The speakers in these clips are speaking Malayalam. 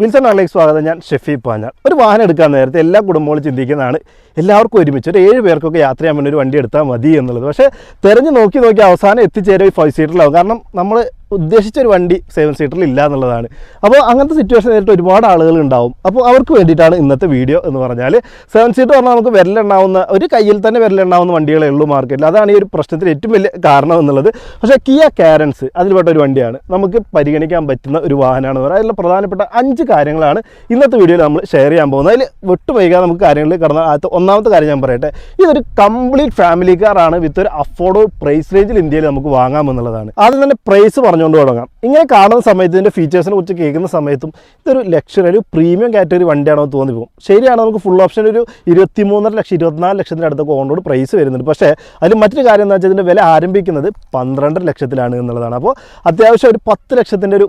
വിൽസൺ സ്വാഗതം. ഞാൻ ഷെഫി പാഞ്ഞാൽ ഒരു വാഹനം എടുക്കാൻ നേരത്തെ എല്ലാ കുടുംബങ്ങളും ചിന്തിക്കുന്നതാണ് എല്ലാവർക്കും ഒരുമിച്ച് ഒരു ഏഴ് പേർക്കൊക്കെ യാത്ര ചെയ്യാൻ വേണ്ടി ഒരു വണ്ടി എടുത്താൽ മതി എന്നുള്ളത്. പക്ഷേ തെരഞ്ഞു നോക്കി നോക്കി അവസാനം എത്തിച്ചേരും ഈ ഫൈവ് സീറ്ററിലാവും കാരണം നമ്മൾ ഉദ്ദേശിച്ച ഒരു വണ്ടി സെവൻ സീറ്ററിൽ ഇല്ല എന്നുള്ളതാണ്. അപ്പോൾ അങ്ങനത്തെ സിറ്റുവേഷൻ നേരിട്ട് ഒരുപാട് ആളുകൾ ഉണ്ടാവും. അപ്പോൾ അവർക്ക് വേണ്ടിയിട്ടാണ് ഇന്നത്തെ വീഡിയോ എന്ന് പറഞ്ഞാൽ സെവൻ സീറ്റർ പറഞ്ഞാൽ നമുക്ക് വിരലെണ്ണാവുന്ന ഒരു കയ്യിൽ തന്നെ വിരലെണ്ണാവുന്ന വണ്ടികളേ ഉള്ളൂ മാർക്കറ്റിൽ അതാണ് ഈ ഒരു പ്രശ്നത്തിന് ഏറ്റവും വലിയ കാരണം എന്നുള്ളത്. പക്ഷേ കിയ കാരൻസ് അതിൽപ്പെട്ട ഒരു വണ്ടിയാണ്. നമുക്ക് പരിഗണിക്കാൻ പറ്റുന്ന ഒരു വാഹനമാണെന്ന് പറയാം. അതിലുള്ള പ്രധാനപ്പെട്ട അഞ്ച് കാര്യങ്ങളാണ് ഇന്നത്തെ വീഡിയോയിൽ നമ്മൾ ഷെയർ ചെയ്യാൻ പോകുന്നത്. അതിൽ വിട്ടുപോയിക്കാൻ നമുക്ക് കാര്യങ്ങളിൽ കടന്ന ആദ്യത്തെ ഒന്നാമത്തെ കാര്യം ഞാൻ പറയട്ടെ. ഇതൊരു കംപ്ലീറ്റ് ഫാമിലി കാറാണ് വിത്ത് ഒരു അഫോർഡബിൾ പ്രൈസ് റേഞ്ചിൽ ഇന്ത്യയിൽ നമുക്ക് വാങ്ങാമെന്നുള്ളതാണ്. ആദ്യം തന്നെ പ്രൈസ് പറഞ്ഞുകൊണ്ട് തുടങ്ങാം. ഇങ്ങനെ കാണുന്ന സമയത്ത് ഇതിന്റെ ഫീച്ചേഴ്സിനെ കുറിച്ച് കേൾക്കുന്ന സമയത്തും ഇതൊരു ലക്ഷറി ഒരു പ്രീമിയം കാറ്റഗറി വണ്ടിയാണോ എന്ന് തോന്നിപ്പോകും. ശരിയാണ് നമുക്ക് ഫുൾ ഓപ്ഷൻ ഒരു ഇരുപത്തി മൂന്നര ലക്ഷം ഇരുപത്തിനാല് ലക്ഷത്തിന്റെ അടുത്തൊക്കെ ഓണോട് പ്രൈസ് വരുന്നുണ്ട്. പക്ഷേ അതിൽ മറ്റൊരു കാര്യം എന്താ വെച്ചാൽ ഇതിന്റെ വില ആരംഭിക്കുന്നത് പന്ത്രണ്ടര ലക്ഷത്തിലാണ് എന്നുള്ളതാണ്. അപ്പോൾ അത്യാവശ്യം ഒരു പത്ത് ലക്ഷത്തിന്റെ ഒരു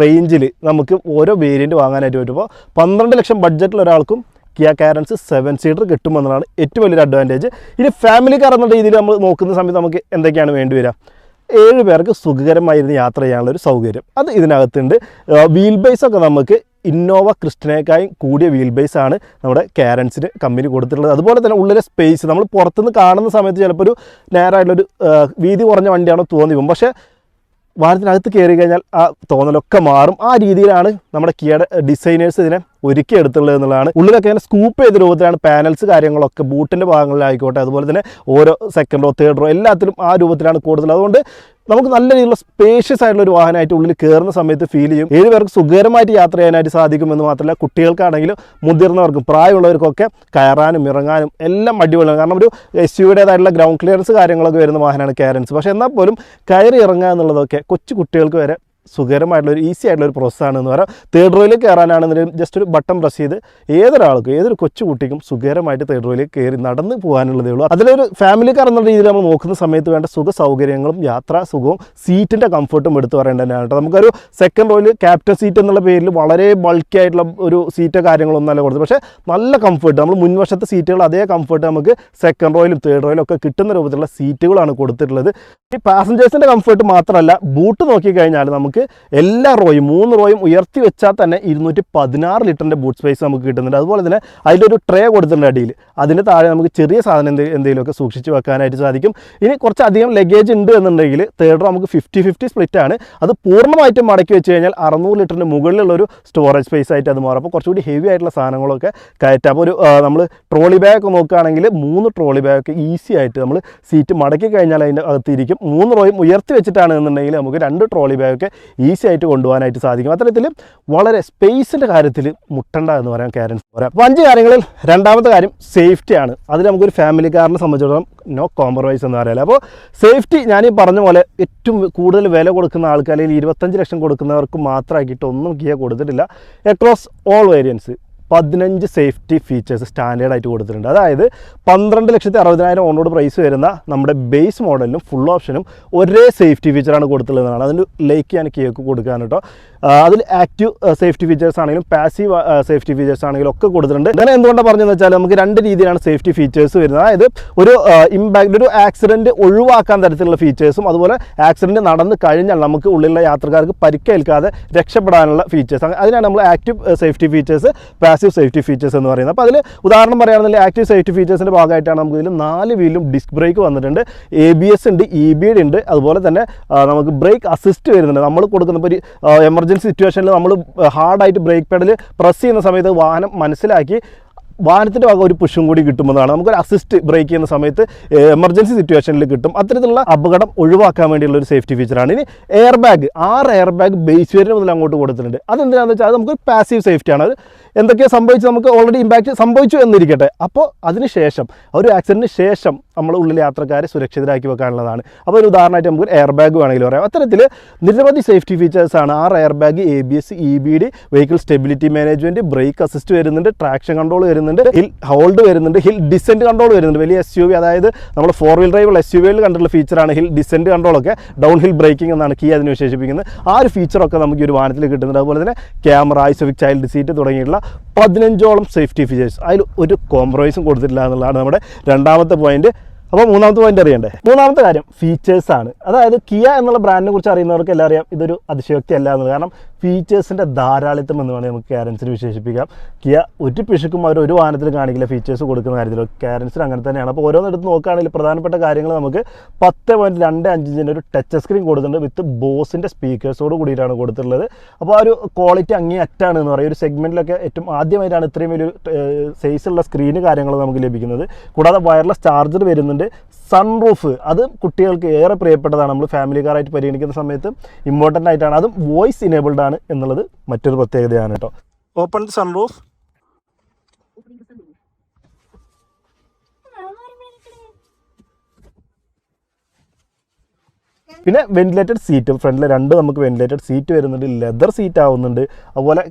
റേഞ്ചിൽ നമുക്ക് ഓരോ വേരിയന്റ് വാങ്ങാനായിട്ട് വരുമ്പോൾ പന്ത്രണ്ട് ലക്ഷം ബഡ്ജറ്റിൽ ഒരാൾക്കും കിയ കാരൻസ് സെവൻ സീറ്റർ കിട്ടുമെന്നതാണ് ഏറ്റവും വലിയൊരു അഡ്വാന്റേജ് ഇനി ഫാമിലി കാർ എന്ന രീതിയിൽ നമ്മൾ നോക്കുന്ന സമയത്ത് നമുക്ക് എന്തൊക്കെയാണ് വേണ്ടി വരിക? ഏഴ് പേർക്ക് സുഖകരമായിരുന്നു യാത്ര ചെയ്യാനുള്ള ഒരു സൗകര്യം. അത് ഇതിനകത്തുണ്ട്. വീൽ ബേസ് ഒക്കെ നമുക്ക് ഇന്നോവ ക്രിസ്റ്റനേക്കായും കൂടിയ വീൽ ബേസ് ആണ് നമ്മുടെ കാരൻസിന് കമ്പനി കൊടുത്തിട്ടുള്ളത്. അതുപോലെ തന്നെ ഉള്ളിലെ സ്പേസ് നമ്മൾ പുറത്തുനിന്ന് കാണുന്ന സമയത്ത് ചിലപ്പോൾ ഒരു നേരായിട്ടുള്ളൊരു വീതി കുറഞ്ഞ വണ്ടിയാണോ തോന്നി പോകും പക്ഷേ വാഹനത്തിനകത്ത് കയറി കഴിഞ്ഞാൽ ആ തോന്നലൊക്കെ മാറും. ആ രീതിയിലാണ് നമ്മുടെ കിയയുടെ ഡിസൈനേഴ്സ് ഇതിനെ ഒരുക്കി എടുത്തുള്ളത് എന്നുള്ളതാണ്. ഉള്ളിലൊക്കെ ഇങ്ങനെ സ്കൂപ്പ് ചെയ്ത രൂപത്തിലാണ് പാനൽസ് കാര്യങ്ങളൊക്കെ ബൂട്ടിന്റെ ഭാഗങ്ങളിലായിക്കോട്ടെ അതുപോലെ തന്നെ ഓരോ സെക്കൻഡോ തേർഡ് എല്ലാത്തിലും ആ രൂപത്തിലാണ് കൂടുതൽ. അതുകൊണ്ട് നമുക്ക് നല്ല രീതിയിലുള്ള സ്പേഷ്യസ് ആയിട്ടുള്ള ഒരു വാഹനമായിട്ട് ഉള്ളിൽ കയറുന്ന സമയത്ത് ഫീൽ ചെയ്യും. ഏഴ് പേർക്ക് സുഖകരമായിട്ട് യാത്ര ചെയ്യാനായിട്ട് സാധിക്കുമെന്ന് മാത്രമല്ല കുട്ടികൾക്കാണെങ്കിലും മുതിർന്നവർക്കും പ്രായമുള്ളവർക്കൊക്കെ കയറാനും ഇറങ്ങാനും എല്ലാം അടിപൊളിയാണ്. കാരണം ഒരു എസ് യുടേതായിട്ടുള്ള ഗ്രൗണ്ട് ക്ലിയറൻസ് കാര്യങ്ങളൊക്കെ വരുന്ന വാഹനമാണ് കാരൻസ് പക്ഷേ എന്നാൽ പോലും കയറി ഇറങ്ങുക എന്നുള്ളതൊക്കെ കൊച്ചു കുട്ടികൾക്ക് വരെ സുഖകരമായിട്ടുള്ള ഒരു ഈസി ആയിട്ടുള്ള ഒരു പ്രോസസ്സാണ് എന്ന് പറയാം. തേർഡ് റോയിൽ കയറാനാണെന്നുണ്ടെങ്കിൽ ജസ്റ്റ് ഒരു ബട്ടൺ പ്രസ് ചെയ്ത് ഏതൊരാൾക്കും ഏതൊരു കൊച്ചു കുട്ടിക്കും സുഖകരമായിട്ട് തേർഡ് റോയിൽ കയറി നടന്ന് പോകാനുള്ളതേ ഉള്ളൂ. അതിലൊരു ഫാമിലി കാർ രീതിയിൽ നമ്മൾ നോക്കുന്ന സമയത്ത് വേണ്ട സുഖ സൗകര്യങ്ങളും യാത്രാ സുഖവും സീറ്റിന്റെ കംഫർട്ടും എടുത്തു തന്നെയാണ് കേട്ടോ. നമുക്കൊരു സെക്കൻഡ് റോയിൽ ക്യാപ്റ്റൻ സീറ്റ് എന്നുള്ള പേരിൽ വളരെ ബൾക്കി ആയിട്ടുള്ള ഒരു സീറ്റ് കാര്യങ്ങളൊന്നും അല്ല കൊടുത്തത്. പക്ഷേ നല്ല കംഫർട്ട് നമ്മൾ മുൻവശത്തെ സീറ്റുകൾ അതേ കംഫർട്ട് നമുക്ക് സെക്കൻഡ് റോയിലും തേർഡ് റോയിലും ഒക്കെ കിട്ടുന്ന രൂപത്തിലുള്ള സീറ്റുകളാണ് കൊടുത്തിട്ടുള്ളത്. ഈ പാസഞ്ചേഴ്സിന്റെ കംഫർട്ട് മാത്രമല്ല ബൂട്ട് നോക്കിക്കഴിഞ്ഞാൽ നമുക്ക് എല്ലാ റോയും മൂന്ന് റോയും ഉയർത്തി വെച്ചാൽ തന്നെ ഇരുന്നൂറ്റി പതിനാറ് ലിറ്ററിന്റെ ബൂട്ട് സ്പേസ് നമുക്ക് കിട്ടുന്നുണ്ട്. അതുപോലെ തന്നെ അതിലൊരു ട്രേ കൊടുത്തിട്ടുണ്ട് അടിയിൽ. അതിന്റെ താഴെ നമുക്ക് ചെറിയ സാധനം എന്ത് എന്തെങ്കിലുമൊക്കെ സൂക്ഷിച്ച് വെക്കാനായിട്ട് സാധിക്കും. ഇനി കുറച്ചധികം ലഗേജ് ഉണ്ട് എന്നുണ്ടെങ്കിൽ തേർഡ് റോ നമുക്ക് ഫിഫ്റ്റി ഫിഫ്റ്റി സ്പ്ലിറ്റ് ആണ്. അത് പൂർണമായിട്ടും മടക്കി വെച്ച് കഴിഞ്ഞാൽ അറുന്നൂറ് ലിറ്ററിന് മുകളിലുള്ള ഒരു സ്റ്റോറേജ് സ്പേസ് ആയിട്ട് അത് മാറും. അപ്പോൾ കുറച്ചുകൂടി ഹെവി ആയിട്ടുള്ള സാധനങ്ങളൊക്കെ കയറ്റാം. അപ്പോൾ ഒരു നമ്മൾ ട്രോളി ബാഗ് നോക്കുകയാണെങ്കിൽ മൂന്ന് ട്രോളി ബാഗ് ഈസി ആയിട്ട് നമ്മൾ സീറ്റ് മടക്കി കഴിഞ്ഞാൽ അതിന്റെ അകത്തിരിക്കും. മൂന്ന് റോയും ഉയർത്തി വെച്ചിട്ടാണ് എന്നുണ്ടെങ്കിൽ നമുക്ക് രണ്ട് ട്രോളി ബാഗൊക്കെ ഈസി ആയിട്ട് കൊണ്ടുപോകാനായിട്ട് സാധിക്കും. അത്തരത്തിൽ വളരെ സ്പേസിന്റെ കാര്യത്തിൽ മുട്ടണ്ട എന്ന് പറയാം കാരൻസ് പറയാം അപ്പോൾ അഞ്ച് കാര്യങ്ങളിൽ രണ്ടാമത്തെ കാര്യം സേഫ്റ്റിയാണ് അതിൽ നമുക്കൊരു ഫാമിലി കാറിനെ സംബന്ധിച്ചിടത്തോളം നോ കോംപ്രമൈസ് എന്ന് പറയാം അപ്പോൾ സേഫ്റ്റി ഞാൻ ഈ പറഞ്ഞ പോലെ ഏറ്റവും കൂടുതൽ വില കൊടുക്കുന്ന ആൾക്ക് അല്ലെങ്കിൽ ഇരുപത്തഞ്ച് ലക്ഷം കൊടുക്കുന്നവർക്ക് മാത്രമാക്കിയിട്ട് ഒന്നും ഗിയ കൊടുത്തിട്ടില്ല. അക്രോസ് ഓൾ വേരിയൻസ് പതിനഞ്ച് സേഫ്റ്റി ഫീച്ചേഴ്സ് സ്റ്റാൻഡേർഡ് ആയിട്ട് കൊടുത്തിട്ടുണ്ട്. അതായത് പന്ത്രണ്ട് ലക്ഷത്തി അറുപതിനായിരം ഓൺറോഡ് പ്രൈസ് വരുന്ന നമ്മുടെ ബേസ് മോഡലിനും ഫുൾ ഓപ്ഷനും ഒരേ സേഫ്റ്റി ഫീച്ചറാണ് കൊടുത്തിട്ടുള്ളതാണ്. അതിന് ലൈക്ക് ഞാൻ കേക്ക് കൊടുക്കാൻ കേട്ടോ അതിൽ ആക്റ്റീവ് സേഫ്റ്റി ഫീച്ചേഴ്സ് ആണെങ്കിലും പാസീവ് സേഫ്റ്റി ഫീച്ചേഴ്സ് ആണെങ്കിലും ഒക്കെ കൊടുത്തിട്ടുണ്ട്. അങ്ങനെ എന്തുകൊണ്ടാണ് പറഞ്ഞതെന്ന് വെച്ചാൽ നമുക്ക് രണ്ട് രീതിയിലാണ് സേഫ്റ്റി ഫീച്ചേഴ്സ് വരുന്നത്. അതായത് ഒരു ഇമ്പാക്ട് ഒരു ആക്സിഡന്റ് ഒഴിവാക്കാൻ തരത്തിലുള്ള ഫീച്ചേഴ്സും അതുപോലെ ആക്സിഡന്റ് നടന്ന് കഴിഞ്ഞാൽ നമുക്ക് ഉള്ളിലുള്ള യാത്രക്കാർക്ക് പരിക്കേൽക്കാതെ രക്ഷപ്പെടാനുള്ള ഫീച്ചേഴ്സ് അതിനാണ് നമ്മൾ active safety features passive safety features എന്ന് പറയുന്നത്. അപ്പോൾ അതിൽ ഉദാഹരണം പറയുകയാണെങ്കിൽ ആക്റ്റീവ് സേഫ്റ്റി ഫീച്ചേഴ്സിന്റെ ഭാഗമായിട്ടാണ് നമുക്ക് ഇതിൽ നാല് വീലും ഡിസ്ക് ബ്രേക്ക് വന്നിട്ടുണ്ട്. എ ബി എസ് ഉണ്ട് ഇ ബി ഡി ഉണ്ട്. അതുപോലെ തന്നെ നമുക്ക് ബ്രേക്ക് അസിസ്റ്റ് വരുന്നുണ്ട്. നമ്മൾ കൊടുക്കുന്ന ഒരു എമർജൻസി സിറ്റുവേഷനിൽ നമ്മൾ ഹാർഡായിട്ട് ബ്രേക്ക് പെഡൽ പ്രസ് ചെയ്യുന്ന സമയത്ത് വാഹനം മനസ്സിലാക്കി വാഹനത്തിന്റെ ഭാഗം ഒരു പുഷും കൂടി കിട്ടുമെന്നാണ്. നമുക്കൊരു അസിസ്റ്റ് ബ്രേക്ക് ചെയ്യുന്ന സമയത്ത് എമർജൻസി സിറ്റുവേഷനിൽ കിട്ടും. അത്തരത്തിലുള്ള അപകടം ഒഴിവാക്കാൻ വേണ്ടിയുള്ള ഒരു സേഫ്റ്റി ഫീച്ചറാണ് ഇനി എയർ ബാഗ് ആറ് എയർ ബാഗ് ബേസ് വേരിന് മുതൽ അങ്ങോട്ട് കൊടുത്തിട്ടുണ്ട്. അതെന്തിനാണെന്ന് വെച്ചാൽ അത് നമുക്ക് പാസീവ് സേഫ്റ്റിയാണ് അത് എന്തൊക്കെയോ സംഭവിച്ചു നമുക്ക് ഓൾറെഡി ഇമ്പാക്റ്റ് സംഭവിച്ചു എന്നിരിക്കട്ടെ. അപ്പോൾ അതിന് ശേഷം ആ ഒരു ആക്സിഡന്റിന് ശേഷം നമ്മൾ ഉള്ളിലെ യാത്രക്കാരെ സുരക്ഷിതരാക്കി വെക്കാനുള്ളതാണ്. അപ്പോൾ ഒരു ഉദാഹരണമായിട്ട് നമുക്ക് എയർ ബാഗ് വേണമെങ്കിൽ പറയാം. അത്തരത്തിൽ നിരവധി സേഫ്റ്റി ഫീച്ചേഴ്സാണ് ആറ് air bag A B S E B D vehicle stability management brake assist വരുന്നുണ്ട് ട്രാക്ഷൻ കൺട്രോൾ വരുന്നുണ്ട് ഹിൽ ഹോൾഡ് വരുന്നുണ്ട് ഹിൽ ഡിസെന്റ് കൺട്രോൾ വരുന്നുണ്ട്. വലിയ എസ് യു വി അതായത് നമ്മൾ four wheel drive S U വിയിൽ കണ്ടിട്ടുള്ള ഫീച്ചറാണ് ഹിൽ ഡിസെന്റ് കൺട്രോളൊക്കെ ഡൗൺ ഹിൽ ബ്രേക്കിംഗ് എന്നാണ് കീ അതിന് വിശേഷിപ്പിക്കുന്നത്. ആ ഒരു ഫീച്ചറൊക്കെ നമുക്ക് ഒരു വാഹനത്തിൽ കിട്ടുന്നുണ്ട്. അതുപോലെ തന്നെ ക്യാമറ ഐസോഫിക് ചൈൽഡ് സീറ്റ് തുടങ്ങിയിട്ടുള്ള പതിനഞ്ചോളം സേഫ്റ്റി ഫീച്ചേഴ്സ് അതിൽ ഒരു കോംപ്രമൈസും കൊടുത്തിട്ടില്ല എന്നുള്ളതാണ് നമ്മുടെ രണ്ടാമത്തെ പോയിന്റ് അപ്പോൾ മൂന്നാമത്തെ പോയിന്റ് അറിയണ്ടേ? മൂന്നാമത്തെ കാര്യം ഫീച്ചേഴ്സാണ് അതായത് കിയ എന്നുള്ള ബ്രാൻഡിനെ കുറിച്ച് അറിയുന്നവർക്ക് എല്ലാം അറിയാം ഇതൊരു അതിശയോക്തി അല്ല എന്നുള്ളത്. കാരണം ഫീച്ചേഴ്സിന്റെ ധാരാളിത്തം എന്ന് വേണമെങ്കിൽ നമുക്ക് കാരൻസിന് വിശേഷിപ്പിക്കാം. കിയ ഒരു പിശുക്കും അവർ ഒരു വാഹനത്തിൽ കാണിക്കില്ല ഫീച്ചേഴ്സ് കൊടുക്കുന്ന കാര്യത്തിൽ കാരൻസിന് അങ്ങനെ തന്നെയാണ്. അപ്പോൾ ഓരോന്നെടുത്ത് നോക്കുകയാണെങ്കിൽ പ്രധാനപ്പെട്ട കാര്യങ്ങൾ നമുക്ക് പത്ത് പോയിന്റ് രണ്ട് അഞ്ചിന്റെ ഒരു ടച്ച് സ്ക്രീൻ കൊടുത്തിട്ടുണ്ട് വിത്ത് ബോസിന്റെ സ്പീക്കേഴ്സോട് കൂടിയിട്ടാണ് കൊടുത്തിട്ടുള്ളത്. അപ്പോൾ ആ ഒരു ക്വാളിറ്റി അങ്ങേ അറ്റാണ് എന്ന് പറയും. ഒരു സെഗ്മെന്റിലൊക്കെ ഏറ്റവും ആദ്യമായിട്ടാണ് ഇത്രയും വലിയൊരു സൈസുള്ള സ്ക്രീന് കാര്യങ്ങൾ നമുക്ക് ലഭിക്കുന്നത്. കൂടാതെ വയർലെസ് ചാർജർ വരുന്നുണ്ട്. സൺറൂഫ് അത് കുട്ടികൾക്ക് ഏറെ പ്രിയപ്പെട്ടതാണ്. നമ്മൾ ഫാമിലി കാറായിട്ട് പരിഗണിക്കുന്ന സമയത്ത് ഇമ്പോർട്ടന്റ് ആയിട്ടാണ്. അതും വോയിസ് ഇനേബിൾഡ് ആണ്. എന്നുള്ളത് മറ്റൊരു പ്രത്യേകതയാണ് കേട്ടോ. ഓപ്പൺ സൺറൂഫ് പിന്നെ വെന്റിലേറ്റഡ് സീറ്റ് ഫ്രണ്ടിൽ രണ്ട് നമുക്ക് വെന്റിലേറ്റഡ് സീറ്റ് വരുന്നുണ്ട് ലെതർ സീറ്റ് ആവുന്നുണ്ട്. അതുപോലെ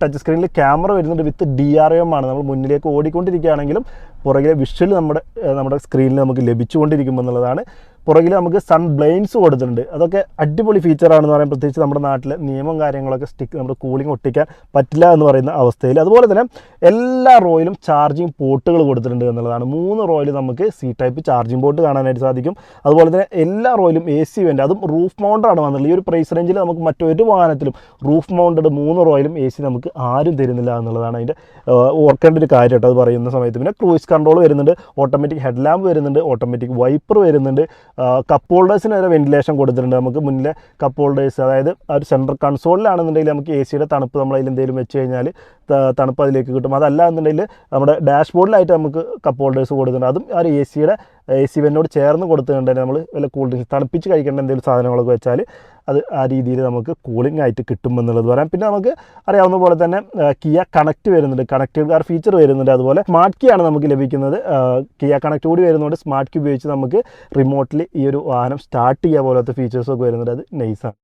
ടച്ച് സ്ക്രീനിൽ ക്യാമറ വരുന്നുണ്ട് വിത്ത് ഡി ആർ എം ആണ്. നമ്മൾ മുന്നിലേക്ക് ഓടിക്കൊണ്ടിരിക്കുകയാണെങ്കിലും പുറകിലെ വിഷ്വൽ നമ്മുടെ നമ്മുടെ സ്ക്രീനിൽ നമുക്ക് ലഭിച്ചുകൊണ്ടിരിക്കും എന്നുള്ളതാണ് പുറകിൽ നമുക്ക് സൺ ബ്ലെയിൻസ് കൊടുത്തിട്ടുണ്ട്. അതൊക്കെ അടിപൊളി ഫീച്ചറാണെന്ന് പറയാൻ പ്രത്യേകിച്ച് നമ്മുടെ നാട്ടിൽ നിയമം കാര്യങ്ങളൊക്കെ സ്റ്റിക്ക് നമ്മുടെ കൂളിംഗ് ഒട്ടിക്കാൻ പറ്റില്ല എന്ന് പറയുന്ന അവസ്ഥയിൽ അതുപോലെ തന്നെ എല്ലാ റോയിലും ചാർജിങ് പോർട്ടുകൾ കൊടുത്തിട്ടുണ്ട് എന്നുള്ളതാണ്. മൂന്ന് റോയിൽ നമുക്ക് സി ടൈപ്പ് ചാർജിങ് പോർട്ട് കാണാനായിട്ട് സാധിക്കും. അതുപോലെ തന്നെ എല്ലാ റോയിലും എ സി വേണ്ട അതും റൂഫ് മൗണ്ടഡ് ആണ് വന്നുള്ളത് ഈ ഒരു പ്രൈസ് റേഞ്ചിൽ നമുക്ക് മറ്റൊരു വാഹനത്തിലും റൂഫ് മൗണ്ടഡ് മൂന്ന് റോയിലും എ സി നമുക്ക് ആരും തരുന്നില്ല എന്നുള്ളതാണ് അതിന്റെ ഓർക്കേണ്ട ഒരു കാര്യം കേട്ടോ. അത് പറയുന്ന സമയത്ത്. പിന്നെ ക്രൂയിസ് കൺട്രോൾ വരുന്നുണ്ട് ഓട്ടോമാറ്റിക് ഹെഡ് ലാമ്പ് വരുന്നുണ്ട് ഓട്ടോമാറ്റിക് വൈപ്പർ വരുന്നുണ്ട് കപ്പ് ഹോൾഡേഴ്സിന് വരെ വെന്റിലേഷൻ കൊടുത്തിട്ടുണ്ട്. നമുക്ക് മുന്നിലെ കപ്പ് ഹോൾഡേഴ്സ് അതായത് ആ ഒരു സെൻട്രൽ കൺസോളിലാണെന്നുണ്ടെങ്കിൽ നമുക്ക് എ സിയുടെ തണുപ്പ് നമ്മൾ അതിൽ എന്തെങ്കിലും വെച്ച് കഴിഞ്ഞാൽ തണുപ്പ് അതിലേക്ക് കിട്ടും. അതല്ല എന്നുണ്ടെങ്കിൽ നമ്മുടെ ഡാഷ്ബോർഡിലായിട്ട് നമുക്ക് കപ്പ് ഹോൾഡേഴ്സ് കൊടുത്തിട്ടുണ്ട്. അതും ആ ഒരു എ സിയുടെ എ സി വെന്നോട് ചേർന്ന് കൊടുത്തിട്ടുണ്ടെങ്കിൽ നമ്മൾ വല്ല കൂൾ ഡ്രിങ്ക്സ് തണുപ്പിച്ച് കഴിക്കേണ്ട എന്തെങ്കിലും സാധനങ്ങളൊക്കെ വെച്ചാൽ അത് ആ രീതിയിൽ നമുക്ക് കൂളിംഗ് ആയിട്ട് കിട്ടുമെന്നുള്ളത് പറയാം. പിന്നെ നമുക്ക് അറിയാവുന്ന പോലെ തന്നെ കിയ കണക്റ്റ് വരുന്നുണ്ട്. കണക്റ്റഡ് കാർ ഫീച്ചർ വരുന്നുണ്ട്. അതുപോലെ സ്മാർട്ട് കീ ആണ് നമുക്ക് ലഭിക്കുന്നത്. കിയ കണക്റ്റ് കൂടി വരുന്നതുകൊണ്ട് സ്മാർട്ട് കീ ഉപയോഗിച്ച് നമുക്ക് റിമോട്ടിൽ ഈ ഒരു വാഹനം സ്റ്റാർട്ട് ചെയ്യുക പോലത്തെ ഫീച്ചേഴ്സൊക്കെ വരുന്നുണ്ട്. അത് നൈസാണ്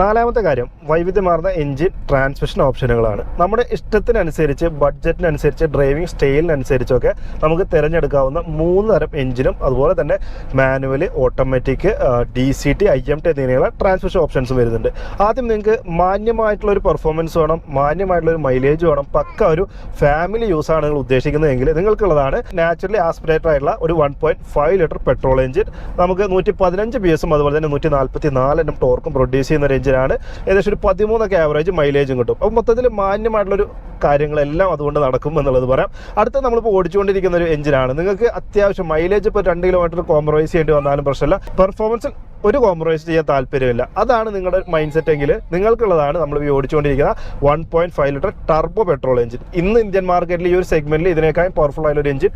നാലാമത്തെ കാര്യം വൈവിധ്യമാർന്ന എഞ്ചിൻ ട്രാൻസ്മിഷൻ ഓപ്ഷനുകളാണ്. നമ്മുടെ ഇഷ്ടത്തിനനുസരിച്ച് ബഡ്ജറ്റിനനുസരിച്ച് ഡ്രൈവിംഗ് സ്റ്റൈലിനനുസരിച്ചൊക്കെ നമുക്ക് തിരഞ്ഞെടുക്കാവുന്ന മൂന്ന് തരം എഞ്ചിനും അതുപോലെ തന്നെ manual automatic D C T I M T എന്നിങ്ങനെയുള്ള ട്രാൻസ്മിഷൻ ഓപ്ഷൻസും വരുന്നുണ്ട്. ആദ്യം നിങ്ങൾക്ക് മാന്യമായിട്ടുള്ള ഒരു പെർഫോമൻസ് വേണം മാന്യമായിട്ടുള്ള ഒരു മൈലേജ് വേണം പക്ക ഒരു ഫാമിലി യൂസാണ് നിങ്ങൾ ഉദ്ദേശിക്കുന്നതെങ്കിൽ നിങ്ങൾക്കുള്ളതാണ് നാച്ചുറലി ആസ്പിറേറ്റർ ആയിട്ടുള്ള ഒരു one point five litre petrol engine നമുക്ക് നൂറ്റി പതിനഞ്ച് ബി എസും അതുപോലെ തന്നെ നൂറ്റി നാൽപ്പത്തി നാലെണ്ണം ടോർക്കും പ്രൊഡ്യൂസ് ചെയ്യുന്ന ഒരു എഞ്ചിനാണ് ഏകദേശം ഒരു പതിമൂന്നൊക്കെ ആവറേജ് മൈലേജും കിട്ടും. അപ്പോൾ മൊത്തത്തിൽ മാന്യമായിട്ടുള്ളൊരു കാര്യങ്ങളെല്ലാം അതുകൊണ്ട് നടക്കും എന്നുള്ളത് പറയാം. അടുത്ത നമ്മളിപ്പോൾ ഓടിച്ചുകൊണ്ടിരിക്കുന്ന ഒരു എഞ്ചിനാണ് നിങ്ങൾക്ക് അത്യാവശ്യം മൈലേജ് ഇപ്പോൾ രണ്ട് കിലോമീറ്റർ കോംപ്രമൈസ് ചെയ്യേണ്ടി വന്നാലും പ്രശ്നമില്ല. പെർഫോമൻസിൽ ഒരു കോംപ്രമൈസ് ചെയ്യാൻ താല്പര്യമില്ല. അതാണ് നിങ്ങളുടെ മൈൻഡ് സെറ്റ് എങ്കിൽ നിങ്ങൾക്കുള്ളതാണ് നമ്മൾ ഈ ഓടിച്ചുകൊണ്ടിരിക്കുന്ന one point five litre turbo petrol engine ഇന്ന് ഇന്ത്യൻ മാർക്കറ്റിൽ ഈ ഒരു സെഗ്മെന്റിൽ ഇതിനേക്കാൾ പവർഫുൾ ആയുള്ള ഒരു എഞ്ചിൻ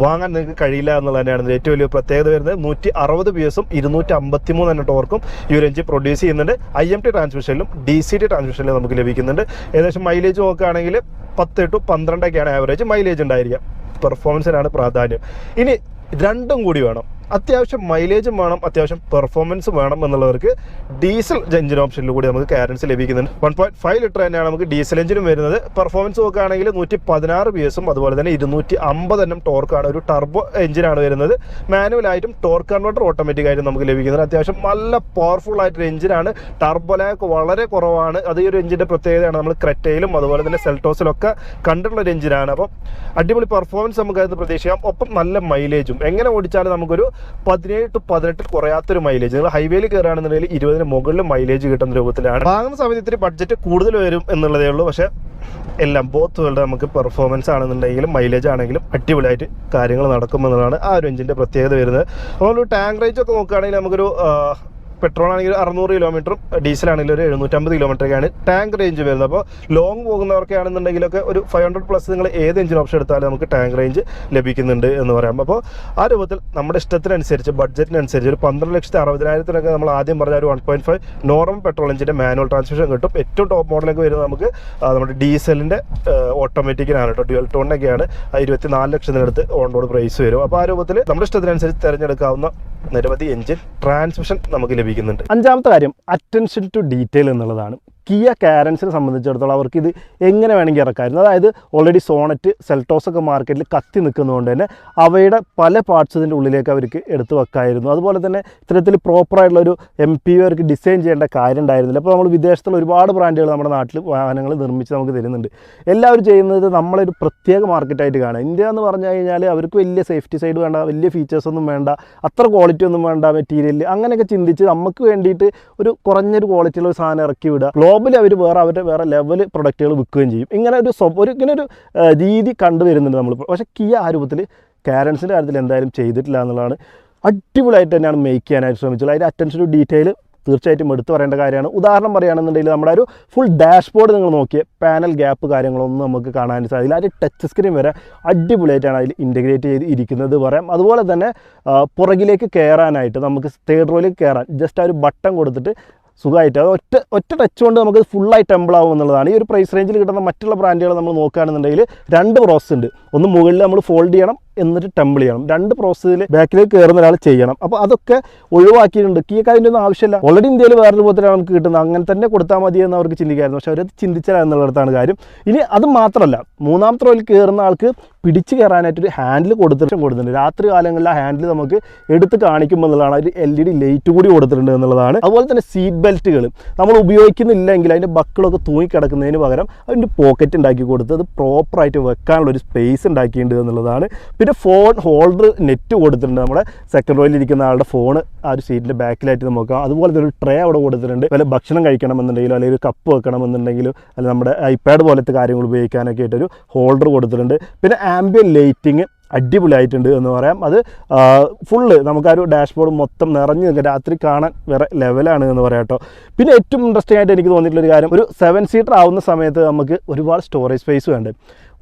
വാങ്ങാൻ നിങ്ങൾക്ക് കഴിയില്ല എന്നുള്ളത് തന്നെയാണ് ഏറ്റവും വലിയ പ്രത്യേകത വരുന്നത്. നൂറ്റി അറുപത് പി എസും ഇരുന്നൂറ്റി അമ്പത്തി മൂന്ന് തന്നെ ടോർക്കും ഈ ഒരു എഞ്ചിൻ പ്രൊഡ്യൂസ് ചെയ്യുന്നുണ്ട്. ഐ എം ടി ട്രാൻസ്മിഷനിലും ഡി സി ടി ട്രാൻസ്മിഷനിലും നമുക്ക് ലഭിക്കുന്നുണ്ട്. ഏകദേശം മൈലേജ് നോക്കുകയാണെങ്കിൽ പത്ത് ടു പന്ത്രണ്ടൊക്കെയാണ് ആവറേജ് മൈലേജ് ഉണ്ടായിരിക്കുക. പെർഫോമൻസിനാണ് പ്രാധാന്യം. ഇനി രണ്ടും കൂടി വേണം. അത്യാവശ്യം മൈലേജും വേണം അത്യാവശ്യം പെർഫോമൻസ് വേണം എന്നുള്ളവർക്ക് ഡീസൽ എഞ്ചിൻ ഓപ്ഷനിലൂടെ നമുക്ക് കാരൻസ് ലഭിക്കുന്നുണ്ട്. വൺ പോയിന്റ് ഫൈവ് ലിറ്റർ തന്നെയാണ് നമുക്ക് ഡീസൽ എഞ്ചിനും വരുന്നത്. പെർഫോമൻസ് നോക്കുകയാണെങ്കിൽ നൂറ്റി പതിനാറ് പി എസും അതുപോലെ തന്നെ ഇരുന്നൂറ്റി അമ്പത് എണ്ണം ടോർക്കാണ് ഒരു ടർബോ എഞ്ചിനാണ് വരുന്നത്. മാനുവലായിട്ടും ടോർക്ക് കൺവെർട്ടർ ഓട്ടോമാറ്റിക് ആയിട്ടും നമുക്ക് ലഭിക്കുന്നത് അത്യാവശ്യം നല്ല പവർഫുൾ ആയിട്ടൊരു എഞ്ചിനാണ് ടർബോ ലാക്ക് വളരെ കുറവാണ്. അത് ഈ ഒരു എഞ്ചിന്റെ പ്രത്യേകതയാണ്. നമ്മൾ ക്രെറ്റയിലും അതുപോലെ തന്നെ സെൽട്ടോസിലൊക്കെ കണ്ടിട്ടുള്ള ഒരു എഞ്ചിനാണ് അപ്പം അടിപൊളി പെർഫോമൻസ് നമുക്ക് അതിന് പ്രതീക്ഷിക്കാം. ഒപ്പം നല്ല മൈലേജും എങ്ങനെ ഓടിച്ചാലും നമുക്കൊരു പതിനേഴ് ടു പതിനെട്ടിൽ കുറയാത്തൊരു മൈലേജ് നിങ്ങൾ ഹൈവേയിൽ കയറുകയാണെന്നുണ്ടെങ്കിൽ ഇരുപതിന് മുകളിൽ മൈലേജ് കിട്ടുന്ന രൂപത്തിലാണ്. വാങ്ങുന്ന സമയത്ത് ഇത്തിരി ബഡ്ജറ്റ് കൂടുതൽ വരും എന്നുള്ളതേ ഉള്ളൂ. പക്ഷേ എല്ലാം ബോത്ത് വേൾഡ് നമുക്ക് പെർഫോമൻസ് ആണെന്നുണ്ടെങ്കിലും മൈലേജ് ആണെങ്കിലും അടിപൊളിയായിട്ട് കാര്യങ്ങൾ നടക്കുമെന്നുള്ളതാണ് ആ ഒരു എഞ്ചിന്റെ പ്രത്യേകത വരുന്നത്. ഒരു ടാങ്ക് റേഞ്ച് ഒക്കെ നോക്കുകയാണെങ്കിൽ നമുക്കൊരു പെട്രോൾ ആണെങ്കിൽ അറുന്നൂറ് കിലോമീറ്ററും ഡീസൽ ആണെങ്കിൽ ഒരു എഴുന്നൂറ്റമ്പത് കിലോമീറ്ററൊക്കെയാണ് ടാങ്ക് റേഞ്ച് വരുന്നത്. അപ്പോൾ ലോങ് പോകുന്നവർക്കാണെന്നുണ്ടെങ്കിലൊക്കെ ഒരു ഫൈവ് ഹൺഡ്രഡ് പ്ലസ് നിങ്ങൾ ഏത് എഞ്ചിൻ ഓപ്ഷൻ എടുത്താലും നമുക്ക് ടാങ്ക് റേഞ്ച് ലഭിക്കുന്നുണ്ട് എന്ന് പറയാം. അപ്പോൾ ആ രൂപത്തിൽ നമ്മുടെ ഇഷ്ടത്തിനനുസരിച്ച് ബഡ്ജറ്റിനനുസരിച്ച് ഒരു പന്ത്രണ്ട് ലക്ഷത്തി അറുപതിനായിരത്തിനൊക്കെ നമ്മൾ ആദ്യം പറഞ്ഞ ഒരു one point five normal petrol എഞ്ചിന്റെ മാനുവൽ ട്രാൻസ്മിഷൻ കിട്ടും. ഏറ്റവും ടോപ്പ് മോഡലൊക്കെ വരുന്നത് നമുക്ക് നമ്മുടെ ഡീസലിന്റെ ഓട്ടോമാറ്റിക്കിനാണ് കേട്ടോ. ഡ്യുവൽ ടോണിനൊക്കെയാണ് ഇരുപത്തി നാല് ലക്ഷത്തിനടുത്ത് ഓൺ റോഡ് പ്രൈസ് വരും. അപ്പോൾ ആ രൂപത്തിൽ നമ്മുടെ ഇഷ്ടത്തിനനുസരിച്ച് തിരഞ്ഞെടുക്കാവുന്ന നിരവധി എഞ്ചിൻ ട്രാൻസ്മിഷൻ നമുക്ക് ലഭിക്കുന്നുണ്ട്. അഞ്ചാമത്തെ കാര്യം അറ്റൻഷൻ ടു ഡീറ്റെയിൽ എന്നുള്ളതാണ്. കിയ കാരൻസിനെ സംബന്ധിച്ചിടത്തോളം അവർക്ക് ഇത് എങ്ങനെ വേണമെങ്കിൽ ഇറക്കാമായിരുന്നു അതായത് ഓൾറെഡി സോണറ്റ് സെൽട്ടോസ് ഒക്കെ മാർക്കറ്റിൽ കത്തി നിൽക്കുന്നതുകൊണ്ട് തന്നെ അവയുടെ പല പാർട്സ് ഇതിന്റെ ഉള്ളിലേക്ക് അവർക്ക് എടുത്ത് വെക്കായിരുന്നു. അതുപോലെ തന്നെ ഇത്തരത്തിൽ പ്രോപ്പറായിട്ടുള്ള ഒരു എം പി അവർക്ക് ഡിസൈൻ ചെയ്യേണ്ട കാര്യം ഉണ്ടായിരുന്നില്ല. അപ്പോൾ നമ്മൾ വിദേശത്തുള്ള ഒരുപാട് ബ്രാൻഡുകൾ നമ്മുടെ നാട്ടിൽ വാഹനങ്ങൾ നിർമ്മിച്ച് നമുക്ക് തരുന്നുണ്ട്. എല്ലാവരും ചെയ്യുന്നത് നമ്മളൊരു പ്രത്യേക മാർക്കറ്റായിട്ട് കാണുക. ഇന്ത്യ എന്ന് പറഞ്ഞു കഴിഞ്ഞാൽ അവർക്ക് വലിയ സേഫ്റ്റി സൈഡ് വേണ്ട വലിയ ഫീച്ചേഴ്സ് ഒന്നും വേണ്ട അത്ര ക്വാളിറ്റി ഒന്നും വേണ്ട മെറ്റീരിയൽ അങ്ങനെയൊക്കെ ചിന്തിച്ച് നമുക്ക് വേണ്ടിയിട്ട് ഒരു കുറഞ്ഞൊരു ക്വാളിറ്റിയുള്ള ഒരു സാധനം ഇറക്കി വിടുക. ഗ്ലോബലി അവർ വേറെ അവരുടെ വേറെ ലെവൽ പ്രൊഡക്റ്റുകൾ വിൽക്കുകയും ചെയ്യും. ഇങ്ങനെ ഒരു ഒരു ഇങ്ങനെ ഒരു രീതി കണ്ടുവരുന്നുണ്ട് നമ്മൾ പക്ഷേ കിയ ആ രൂപത്തിൽ കാരൻസിന്റെ കാര്യത്തിൽ എന്തായാലും ചെയ്തിട്ടില്ല എന്നുള്ളതാണ് അടിപൊളിയായിട്ട് തന്നെയാണ് മേക്ക് ചെയ്യാനായിട്ട് ശ്രമിച്ചത്. അതിന്റെ അറ്റൻഷൻ ടു ഡീറ്റെയിൽ തീർച്ചയായിട്ടും എടുത്തു പറയേണ്ട കാര്യമാണ്. ഉദാഹരണം പറയുകയാണെന്നുണ്ടെങ്കിൽ നമ്മുടെ ഒരു ഫുൾ ഡാഷ്ബോർഡ് നിങ്ങൾ നോക്കിയ പാനൽ ഗ്യാപ്പ് കാര്യങ്ങളൊന്നും നമുക്ക് കാണാൻ സാധിക്കില്ല അതിൽ ടച്ച് സ്ക്രീൻ വരെ അടിപൊളിയായിട്ടാണ് അതിൽ ഇന്റഗ്രേറ്റ് ചെയ്ത് ഇരിക്കുന്നത് പറയാം. അതുപോലെ തന്നെ പുറകിലേക്ക് കയറാനായിട്ട് നമുക്ക് തേർഡ് റോയിലേക്ക് കയറാൻ ജസ്റ്റ് ആ ഒരു ബട്ടൺ കൊടുത്തിട്ട് സുഖമായിട്ട്. അത് ഒറ്റ ഒറ്റ ടച്ച് കൊണ്ട് നമുക്ക് ഫുള്ളായി ടെമ്പിൾ ആവും എന്നുള്ളതാണ്. ഈ ഒരു പ്രൈസ് റേഞ്ചിൽ കിട്ടുന്ന മറ്റുള്ള ബ്രാൻഡുകൾ നമ്മൾ നോക്കുകയാണെന്നുണ്ടെങ്കിൽ രണ്ട് പ്രോസസ് ഉണ്ട്. ഒന്ന് മുകളിൽ നമ്മൾ ഫോൾഡ് ചെയ്യണം എന്നിട്ട് ടെമ്പിൾ ചെയ്യണം. രണ്ട് പ്രോസസ്സിൽ ബാക്കിലേക്ക് കയറുന്ന ഒരാൾ ചെയ്യണം. അപ്പോൾ അതൊക്കെ ഒഴിവാക്കിയിട്ടുണ്ട്. കീക്ക് അതിന്റെ ഒന്നും ആവശ്യമില്ല. ഓൾറെഡി ഇന്ത്യയിൽ വേറെ രൂപത്തിലാണ് നമുക്ക് കിട്ടുന്നത് അങ്ങനെ തന്നെ കൊടുത്താൽ മതി എന്ന് അവർക്ക് ചിന്തിക്കായിരുന്നു. പക്ഷേ അവരത് ചിന്തിച്ചില്ല എന്നുള്ളിടത്താണ് കാര്യം. ഇനി അത് മാത്രമല്ല മൂന്നാമത്തെ റോയിൽ കയറുന്ന ആൾക്ക് പിടിച്ച് കയറാനായിട്ടൊരു ഹാൻഡിൽ കൊടുത്തിട്ട് കൊടുത്തിട്ടുണ്ട്. രാത്രി കാലങ്ങളിൽ ആ ഹാൻഡിൽ നമുക്ക് എടുത്ത് കാണിക്കുമ്പോൾ എന്നുള്ളതാണ്. അതിൽ എൽ ഇ ഡി ലൈറ്റ് കൂടി കൊടുത്തിട്ടുണ്ട് എന്നുള്ളതാണ്. അതുപോലെ തന്നെ സീറ്റ് ബെൽറ്റുകൾ നമ്മൾ ഉപയോഗിക്കുന്നില്ലെങ്കിൽ അതിന്റെ ബക്കളൊക്കെ തൂങ്ങിക്കിടക്കുന്നതിന് പകരം അതിന്റെ പോക്കറ്റ് ഉണ്ടാക്കി കൊടുത്ത് അത് പ്രോപ്പറായിട്ട് വെക്കാനുള്ള ഒരു സ്പേസ് ഉണ്ടാക്കിയിട്ടുണ്ട് എന്നുള്ളതാണ്. പിന്നെ ഫോൺ ഹോൾഡർ നെറ്റ് കൊടുത്തിട്ടുണ്ട്. നമ്മുടെ സെക്കൻഡ് റോയിൽ ഇരിക്കുന്ന ആളുടെ ഫോൺ ആ ഒരു സീറ്റിന്റെ ബാക്കിലായിട്ട് നമുക്ക്. അതുപോലെ ഒരു ട്രേ അവിടെ കൊടുത്തിട്ടുണ്ട്. വല്ല ഭക്ഷണം കഴിക്കണമെന്നുണ്ടെങ്കിലും അല്ലെങ്കിൽ ഒരു കപ്പ് വെക്കണമെന്നുണ്ടെങ്കിലും അല്ലെങ്കിൽ നമ്മുടെ ഐപാഡ് പോലത്തെ കാര്യങ്ങൾ ഉപയോഗിക്കാനൊക്കെ ആയിട്ടൊരു ഹോൾഡർ കൊടുത്തിട്ടുണ്ട്. പിന്നെ ആംബിയൻ ലൈറ്റിങ് അടിപൊളിയായിട്ടുണ്ട് എന്ന് പറയാം. അത് ഫുള്ള് നമുക്ക് ഒരു ഡാഷ്ബോർഡ് മൊത്തം നിറഞ്ഞു നിൽക്കുക രാത്രി കാണാൻ വേറെ ലെവലാണ് എന്ന് പറയാം കേട്ടോ. പിന്നെ ഏറ്റവും ഇൻട്രസ്റ്റിംഗ് ആയിട്ട് എനിക്ക് തോന്നിയിട്ടുള്ള ഒരു കാര്യം ഒരു സെവൻ സീറ്റർ ആവുന്ന സമയത്ത് നമുക്ക് ഒരുപാട് സ്റ്റോറേജ് സ്പേസ് വേണ്ട?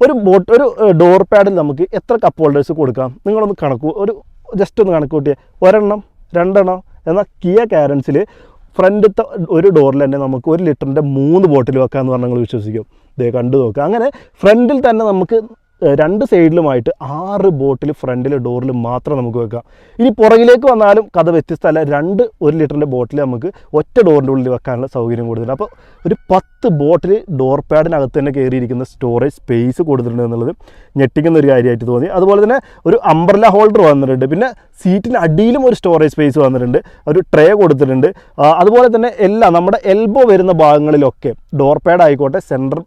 ഒരു ബോട്ട് ഒരു ഡോർ പാഡിൽ നമുക്ക് എത്ര കപ്പ് ഹോൾഡേഴ്സ് കൊടുക്കാം? നിങ്ങളൊന്ന് കണക്ക് ഒരു ജസ്റ്റ് ഒന്ന് കണക്ക് കൂട്ടിയേ. ഒരെണ്ണം രണ്ടെണ്ണം എന്നാൽ കിയ കാരൻസിൽ ഫ്രണ്ടത്തെ ഒരു ഡോറിൽ തന്നെ നമുക്ക് ഒരു ലിറ്ററിന്റെ മൂന്ന് ബോട്ടിൽ വെക്കാമെന്ന് പറഞ്ഞാൽ നിങ്ങൾ വിശ്വസിക്കും. ഇതേ കണ്ടു നോക്കുക അങ്ങനെ ഫ്രണ്ടിൽ തന്നെ നമുക്ക് രണ്ട് സൈഡിലുമായിട്ട് ആറ് ബോട്ടിൽ ഫ്രണ്ടിൽ ഡോറിൽ മാത്രം നമുക്ക് വെക്കാം. ഇനി പുറകിലേക്ക് വന്നാലും കഥ വ്യത്യസ്തമല്ല. രണ്ട് ഒരു ലിറ്ററിന്റെ ബോട്ടിൽ നമുക്ക് ഒറ്റ ഡോറിന്റെ ഉള്ളിൽ വെക്കാനുള്ള സൗകര്യം കൊടുത്തിട്ടുണ്ട് അപ്പോൾ ഒരു പത്ത് ബോട്ടിൽ ഡോർ പാഡിനകത്ത് തന്നെ കയറിയിരിക്കുന്ന സ്റ്റോറേജ് സ്പേസ് കൊടുത്തിട്ടുണ്ട് എന്നുള്ളത് ഞെട്ടിക്കുന്ന ഒരു കാര്യമായിട്ട് തോന്നി. അതുപോലെ തന്നെ ഒരു അംബ്രല ഹോൾഡർ വന്നിട്ടുണ്ട്. പിന്നെ സീറ്റിന് അടിയിലും ഒരു സ്റ്റോറേജ് സ്പേസ് വന്നിട്ടുണ്ട് ഒരു ട്രേ കൊടുത്തിട്ടുണ്ട്. അതുപോലെ തന്നെ എല്ലാം നമ്മുടെ എൽബോ വരുന്ന ഭാഗങ്ങളിലൊക്കെ ഡോർ പാഡ് ആയിക്കോട്ടെ സെന്റർ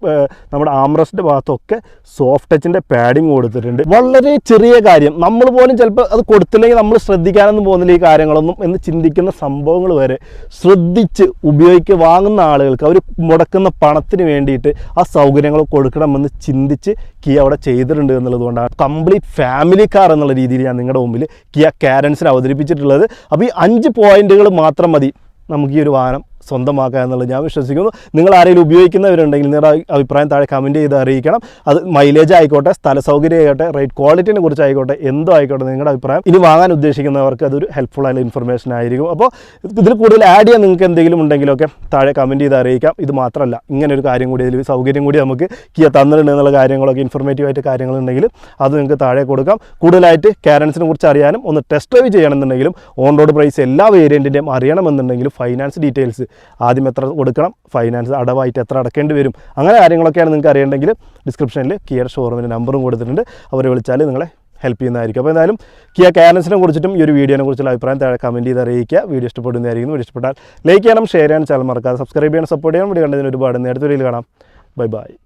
നമ്മുടെ ആംറസ്റ്റിന്റെ ഭാഗത്തൊക്കെ സോഫ്റ്റ് ടച്ചിന്റെ പാഡിങ് കൊടുത്തിട്ടുണ്ട്. വളരെ ചെറിയ കാര്യം. നമ്മൾ പോലും ചിലപ്പോൾ അത് കൊടുത്തില്ലെങ്കിൽ നമ്മൾ ശ്രദ്ധിക്കാനൊന്നും പോകുന്നില്ല ഈ കാര്യങ്ങളൊന്നും എന്ന് ചിന്തിക്കുന്ന സംഭവങ്ങൾ വരെ ശ്രദ്ധിച്ച് ഉപയോഗിക്കുക വാങ്ങുന്ന ആളുകൾക്ക് അവർ മുടക്കുന്ന പണത്തിന് വേണ്ടിയിട്ട് ആ സൗകര്യങ്ങൾ കൊടുക്കണമെന്ന് ചിന്തിച്ച് കിയ അവിടെ ചെയ്തിട്ടുണ്ട് എന്നുള്ളത് കൊണ്ടാണ് കംപ്ലീറ്റ് ഫാമിലി കാർ എന്നുള്ള രീതിയിൽ ഞാൻ നിങ്ങളുടെ മുമ്പിൽ കിയ കാരൻസിന് അവതരിപ്പിച്ചിട്ടുള്ളത്. അപ്പോൾ ഈ അഞ്ച് പോയിന്റുകൾ മാത്രം മതി നമുക്ക് ഈ ഒരു വാഹനം സ്വന്തമാക്കുക എന്നുള്ളത് ഞാൻ വിശ്വസിക്കുന്നു. നിങ്ങൾ ആരെങ്കിലും ഉപയോഗിക്കുന്നവരുണ്ടെങ്കിൽ നിങ്ങളുടെ അഭിപ്രായം താഴെ കമന്റ് ചെയ്ത് അറിയിക്കണം. അത് മൈലേജ് ആയിക്കോട്ടെ സ്ഥല സൗകര്യം ആയിക്കോട്ടെ റേറ്റ് ക്വാളിറ്റിനെ കുറിച്ച് ആയിക്കോട്ടെ എന്തോ ആയിക്കോട്ടെ നിങ്ങളുടെ അഭിപ്രായം. ഇനി വാങ്ങാൻ ഉദ്ദേശിക്കുന്നവർക്ക് അതൊരു ഹെൽപ്ഫുൾ ആയ ഇൻഫർമേഷൻ ആയിരിക്കും. അപ്പോൾ ഇതിൽ കൂടുതൽ ആഡ് ചെയ്യാൻ നിങ്ങൾക്ക് എന്തെങ്കിലും ഉണ്ടെങ്കിലൊക്കെ താഴെ കമന്റ് ചെയ്ത് അറിയിക്കാം. ഇത് മാത്രമല്ല ഇങ്ങനെ ഒരു കാര്യം കൂടി ഇതിൽ സൗകര്യം കൂടി നമുക്ക് കിയ തന്നിട്ടുണ്ട് എന്നുള്ള കാര്യങ്ങളൊക്കെ ഇൻഫർമേറ്റീവ് ആയിട്ട് കാര്യങ്ങളുണ്ടെങ്കിൽ അത് നിങ്ങൾക്ക് താഴെ കൊടുക്കാം. കൂടുതലായിട്ട് കാരൻസിനെ കുറിച്ച് അറിയാനും ഒന്ന് ടെസ്റ്റ് ഡ്രൈവ് ചെയ്യണമെന്നുണ്ടെങ്കിലും ഓൺ റോഡ് പ്രൈസ് എല്ലാ വേരിയന്റിന്റെയും അറിയണമെന്നുണ്ടെങ്കിലും ഫൈനാൻസ് ഡീറ്റെയിൽസ് ആദ്യം എത്ര കൊടുക്കണം ഫൈനാൻസ് അടവായിട്ട് എത്ര അടക്കേണ്ടി വരും അങ്ങനെ കാര്യങ്ങളൊക്കെയാണ് നിങ്ങൾക്ക് അറിയേണ്ടെങ്കിൽ ഡിസ്ക്രിപ്ഷനിൽ കിയർ ഷോറൂമിന്റെ നമ്പറും കൊടുത്തിട്ടുണ്ട്. അവരെ വിളിച്ചാൽ നിങ്ങളെ ഹെൽപ്പ് ചെയ്യുന്നതായിരിക്കും. അപ്പോൾ എന്തായാലും കിയ കാരൻസിനെ കുറിച്ചിട്ടും ഈ ഒരു വീഡിയോനെ കുറിച്ചുള്ള അഭിപ്രായം താഴെ കമന്റ് ചെയ്ത് അറിയിക്കുക. വീഡിയോ ഇഷ്ടപ്പെടുന്നതായിരിക്കും വീഡിയോ ഇഷ്ടപ്പെട്ടാൽ ലൈക്ക് ചെയ്യണം ഷെയർ ചെയ്യാൻ ചാനൽ മറക്കാതെ സബ്സ്ക്രൈബ് ചെയ്യണം സപ്പോർട്ട് ചെയ്യണം. വീഡിയോ കണ്ടതിന് ഒരുപാട് നേരത്തെ വീഡിയോയിൽ കാണാം. Bye bye